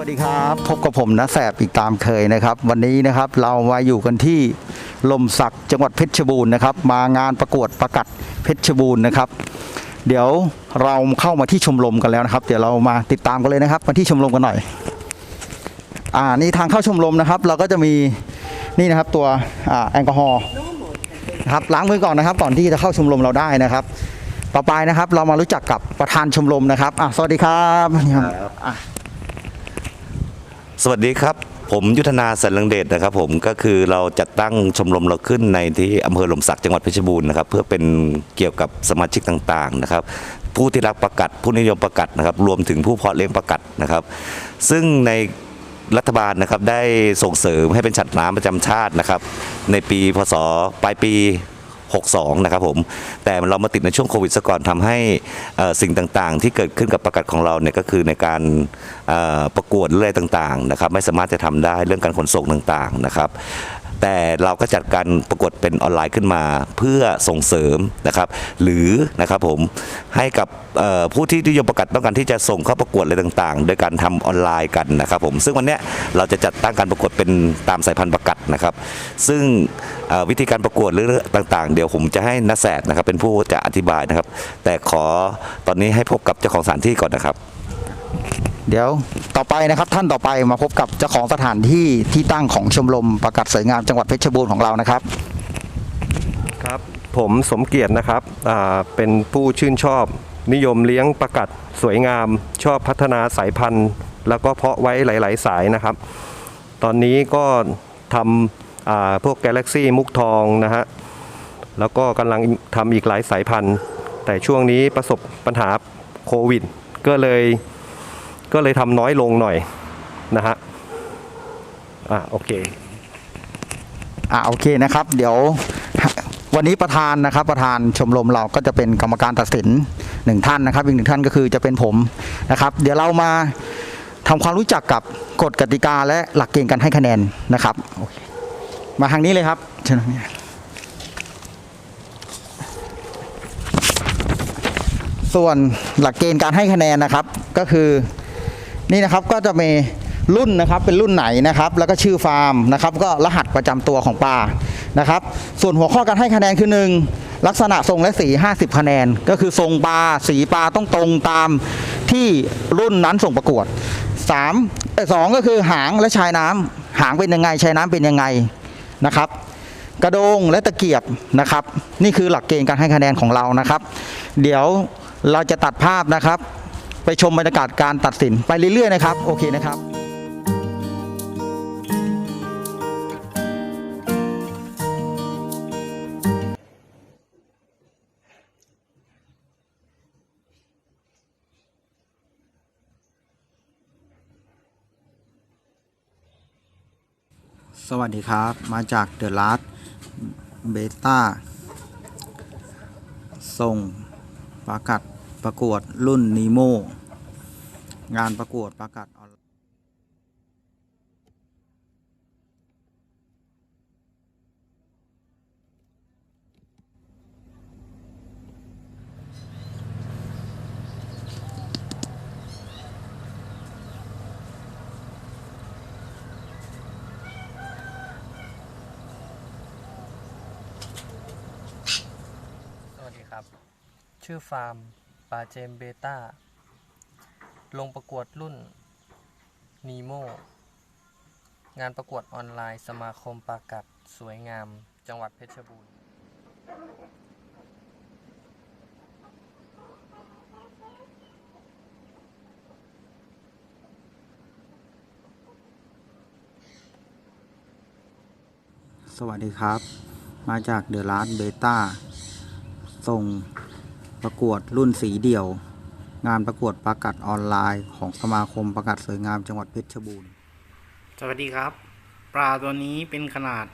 วัสดีครับ พบกับผมนะแสบอีกตามเคยนะครับ วันนี้นะครับเรามาอยู่กันที่ลมสักจังหวัดเพชรบูรณ์นะครับ มางานประกวดประกัดเพชรบูรณ์นะครับ เดี๋ยวเราเข้ามาที่ชมรมกันแล้วนะครับ เดี๋ยวเรามาติดตามกันเลยนะครับมาที่ชมรมกันหน่อย อ่านี่ทางเข้าชมรมนะครับ เราก็จะมีนี่นะครับตัวอ่าแอลกอฮอล์นะครับล้างมือก่อนนะครับ ก่อนที่จะเข้าชมรมเราได้นะครับ ต่อไปนะครับ เรามารู้จักกับประธานชมรมนะครับอะสวัสดีครับนี่ครับอะ สวัสดีครับ ผมยุทธนาสันลังเดชนะครับผมก็คือเราจัดตั้งชมรมเราขึ้นในที่อำเภอหล่มสักจังหวัดเพชรบูรณ์นะครับเพื่อเป็นเกี่ยวกับสมาชิกต่างๆนะครับผู้ที่รักประกัดผู้นิยมประกัดนะครับรวมถึงผู้เพาะเลี้ยงประกัดนะครับ ซึ่งในรัฐบาลนะครับได้ส่งเสริมให้เป็นฉัดน้ำประจำชาตินะครับในปีพศปลายปี 62 นะครับผม แต่เรามาติดในช่วงโควิดซะก่อนทำให้สิ่งต่างๆ ที่เกิดขึ้นกับประกาศของเราเนี่ยก็คือในการประกวดเรื่องต่างๆนะครับไม่สามารถจะทำได้เรื่องการขนส่งต่างๆนะครับ แต่เราก็จัดการประกวดเป็นออนไลน์ขึ้นมา เพื่อส่งเสริมนะครับ หรือนะครับผมให้กับผู้ที่นิยมประกาศต้องการที่จะส่งเข้าประกวดอะไรต่างๆ โดยการทำออนไลน์กันนะครับผมซึ่งวันนี้เราจะจัดตั้งการประกวดเป็นตามสายพันธุ์ประกัดนะครับ ซึ่งวิธีการประกวดหรือต่างๆ เดี๋ยวผมจะให้นักแสดนะครับเป็นผู้จะอธิบายนะครับ แต่ขอตอนนี้ให้พบกับเจ้าของสถานที่ก่อนนะครับ เดี๋ยวต่อไปนะครับท่านต่อไปมาพบกับเจ้าของสถานที่ที่ตั้งของชมรมประกัดสวยงามจังหวัดเพชรบูรณ์ของเรานะครับครับผมสมเกียรตินะครับเป็นผู้ชื่นชอบนิยมเลี้ยงประกัดสวยงาม ชอบพัฒนาสายพันธุ์ แล้วก็เพาะไว้หลาย ๆ สายนะครับ ตอนนี้ก็ทำอ่าพวก Galaxy มุกทองนะฮะแล้วก็กำลังทำอีกหลายสายพันธุ์ แต่ช่วงนี้ประสบปัญหาโควิด ก็เลย ก็เลยทำน้อยลงหน่อยนะฮะอ่าโอเคอ่าโอเคนะครับ เดี๋ยววันนี้ประธานนะครับ ประธานชมรมเราก็จะเป็นกรรมการตัดสินหนึ่งท่านนะครับ อีกหนึ่งท่านก็คือจะเป็นผมนะครับ เดี๋ยวเรามาทำความรู้จักกับกฎกติกาและหลักเกณฑ์การให้คะแนนนะครับ มาทางนี้เลยครับเชิญนี้ส่วนหลักเกณฑ์การให้คะแนนนะครับก็คือ นี่นะครับก็จะมีรุ่นนะครับเป็นรุ่นไหนนะครับแล้วก็ชื่อฟาร์มนะครับก็รหัสประจำตัวของปลานะครับส่วนหัวข้อการให้คะแนนคือ1ลักษณะทรงและสี 50 คะแนน ก็คือทรงปลาสีปลาต้องตรงตามที่รุ่นนั้นส่งประกวด3เอ่อสองก็คือหางและชายน้ำหางเป็นยังไงชายน้ำเป็นยังไงนะครับ กระโดงและตะเกียบนะครับ นี่คือหลักเกณฑ์การให้คะแนนของเรานะครับ เดี๋ยวเราจะตัดภาพนะครับ ไปชมบรรยากาศการตัดสินไปเรื่อยๆนะครับ โอเคนะครับสวัสดีครับ มาจากเดอะลาสเบต้าส่งประกาศประกวดรุ่นนีโม งานประกวดประกาศออนไลน์สวัสดีครับ ชื่อฟาร์มปาเจมเบต้า ลงประกวดรุ่นนีโมงานประกวดออนไลน์ สมาคมปากัดสวยงาม จังหวัดเพชรบูรณ์สวัสดีครับ มาจากเดอะลาสเบต้าส่งประกวดรุ่นสีเดี่ยว งานประกวดประกาศออนไลน์ของสมาคมประกาศสวยงามจังหวัดเพชรบูรณ์ สวัสดีครับ ปลาตัวนี้เป็นขนาด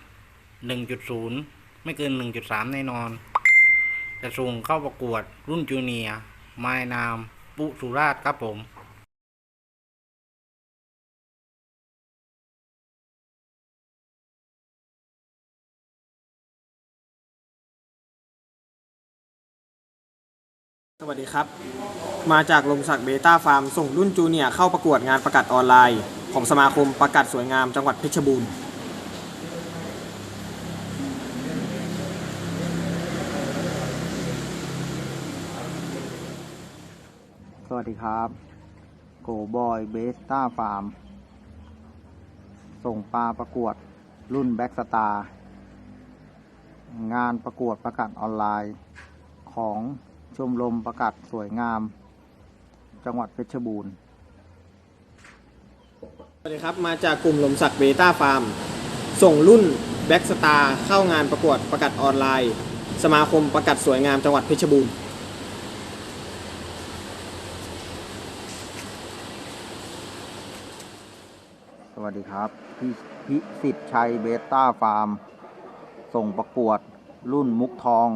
1.0 ไม่เกิน 1.3 แน่นอน จะส่งเข้าประกวดรุ่นจูเนียร์มายนาม ปุสุราชครับผม สวัสดีครับ มาจากลมศักดิ์เบต้าฟาร์มส่งรุ่นจูเนียเข้าประกวดงานประกาศออนไลน์ ของสมาคมประกาศสวยงามจังหวัดเพชรบูรณ์สวัสดีครับโกบอยเบสต้าฟาร์มส่งปลาประกวดรุ่นแบ็กสตาร์งานประกวดประกาศออนไลน์ของ ชมรมประกาศสวยงาม จังหวัดเพชรบูรณ์ สวัสดีครับ มาจากกลุ่มลมศักดิ์เบต้าฟาร์ม ส่งรุ่นแบ็กสตาร์เข้างานประกวดประกาศออนไลน์ สมาคมประกาศสวยงามจังหวัดเพชรบูรณ์สวัสดีครับพี่พิสิทธิ์ชัยเบต้าฟาร์ม ส่งประกวดรุ่นมุกทอง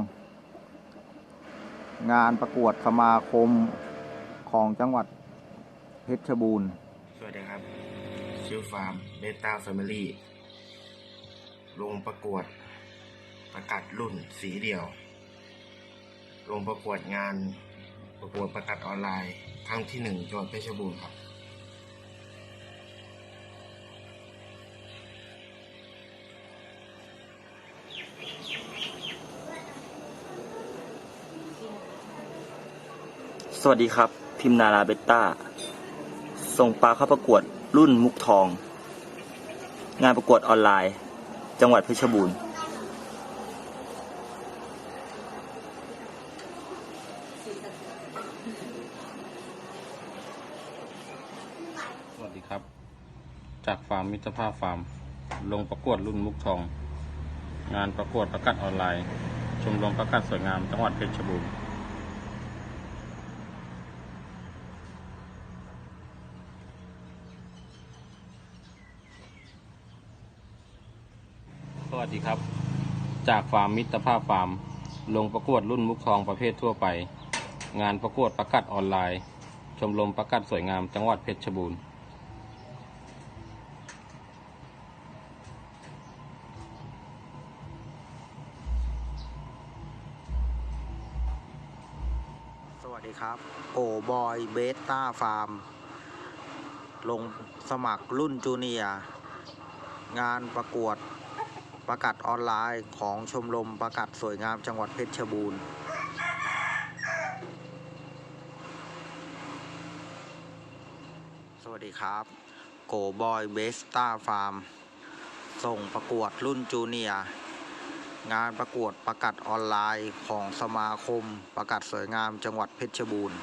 งานประกวดสมาคมของจังหวัดเพชรบูรณ์ สวัสดีครับ ชื่อฟาร์มเบต้าแฟมิลี่ลงประกวดประกาศรุ่นสีเดียว ลงประกวดงานประกวดประกาศออนไลน์ ครั้งที่หนึ่งจังหวัดเพชรบูรณ์ครับ สวัสดีครับ พิมนาราเบตต้าส่งปลาเข้าประกวดรุ่นมุกทอง งานประกวดออนไลน์ จังหวัดเพชรบูรณ์สวัสดีครับ จากฟาร์มมิตรภาพฟาร์ม ลงประกวดรุ่นมุกทอง งานประกวดประกาศออนไลน์ ชมรมประกาศสวยงามจังหวัดเพชรบูรณ์ ดีครับ จากฟาร์มมิตรภาพฟาร์ม ลงประกวดรุ่นมุกทองประเภททั่วไป งานประกวดประกาศออนไลน์ ชมรมประกาศสวยงามจังหวัดเพชรบูรณ์สวัสดีครับโอบอยเบต้าฟาร์ม ลงสมัครรุ่นจูเนียร์งานประกวด ประกาศออนไลน์ของชมรมประกาศสวยงามจังหวัดเพชรบูรณ์สวัสดีครับ โกบอยเบสต้าฟาร์ม ส่งประกวดรุ่นจูเนียงานประกวดประกาศออนไลน์ของสมาคมประกาศสวยงามจังหวัดเพชรบูรณ์